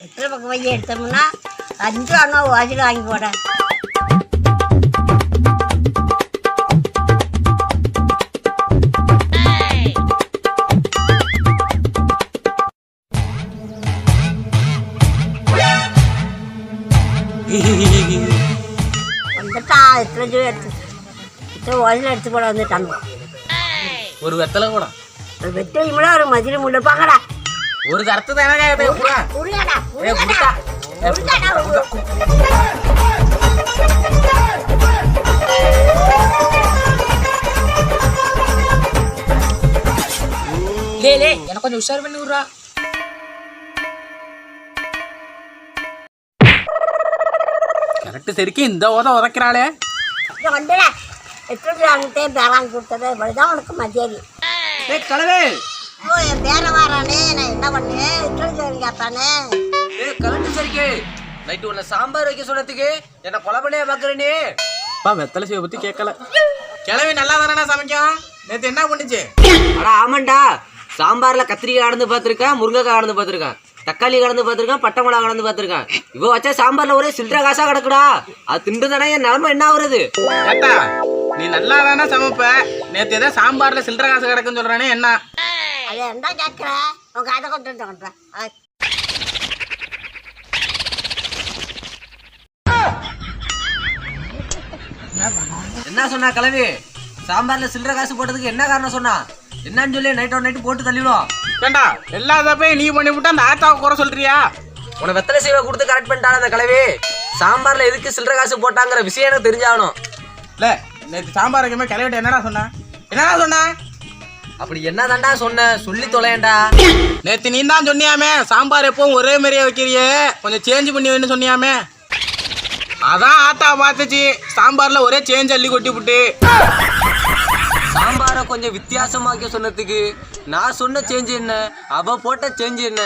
எத்தனை பக்கம் வைய எடுத்தோம்னா அஞ்சு அண்ணா வாசியில் வாங்கி போட வந்துட்டா எத்தனை ஜூ எடுத்து இத்தனை வாசியில் எடுத்து போட வந்துட்டாங்க. ஒரு வெத்தலை கூட. வெட்டி முள்ள ஒரு மதியில் முள்ளுப்பாங்கடா ஒரு கருத்து தானே எனக்கு கொஞ்சம் உஷார் பண்ணி விட்றா. கரெக்ட் சரிக்கு இந்த உத உதைக்கிறாளே. வந்துடா. பேராங்க கொடுத்தது. இப்படிதான் உனக்கு மதியாதி கலவே ஏய் கலண்டு சரிக்கு நைட்டு உன்னை சாம்பார் வைக்க சொன்னதுக்கு என்ன கொலை பண்ணியா பாக்குறேனே அப்பா வெத்தலை பத்தி கேட்கல கிளவி நல்லா தானே சமைக்கும்? நேத்து என்ன பண்ணுச்சு? அட ஆமாண்டா. சாம்பார்ல கத்திரிக்காய் கலந்து பார்த்திருக்கேன் முருங்கைக்காய் கலந்து பார்த்திருக்கேன். தக்காளி கலந்து பார்த்திருக்கேன் பட்டை மிளகா கலந்து பார்த்திருக்கேன். இவ வச்சா சாம்பார்ல ஒரே சில்லற காசா கிடக்குடா. அது திண்டு தானே என் நிலமை என்ன ஆகுறது? நீ நல்லா தானே சமைப்ப? நேத்து ஏதோ சாம்பார்ல சில்லற காசு கிடக்குன்னு சொல்றானே என்ன? அது என்ன கேட்குற உங்க அதை கொண்டு வந்து கொண்டுறேன் என்ன சொன்னா கிளவி சாம்பார்ல சில்லற காசு போட்டதுக்கு என்ன காரணம் சொன்னா? என்னன்னு சொல்லி நைட் நைட்டு போட்டு தள்ளிடும் ஏண்டா எல்லா தப்பையும் நீ பண்ணி விட்டா அந்த ஆத்தாவை குறை சொல்றியா? உன வெத்தலை சேவை கொடுத்து கரெக்ட் பண்ணிட்டான அந்த கிளவி சாம்பார்ல எதுக்கு சில்லற காசு போட்டாங்கிற விஷயம் எனக்கு தெரிஞ்சாகணும் இல்ல நேத்து சாம்பார் வைக்கும்போது கிளவிட்ட என்னடா சொன்ன? என்னடா சொன்ன? அப்படி என்னதான்டா சொன்ன? சொல்லி தொலையேன்டா. நேத்து நீ தான் சொன்னியாமே சாம்பார் எப்பவும் ஒரே மாதிரியே வைக்கிறியே? கொஞ்சம் சேஞ்ச் பண்ணி வேணும்னு சொன்னியாமே. அதான் ஆத்தா பார்த்துச்சு. சாம்பார்ல ஒரே சேஞ்ச் அள்ளி கொட்டி விட்டு. சாம்பாரை கொஞ்சம் வித்தியாசமா வைக்க சொன்னதுக்கு நான் சொன்ன சேஞ்ச் என்ன? அவ போட்ட சேஞ்ச் என்ன?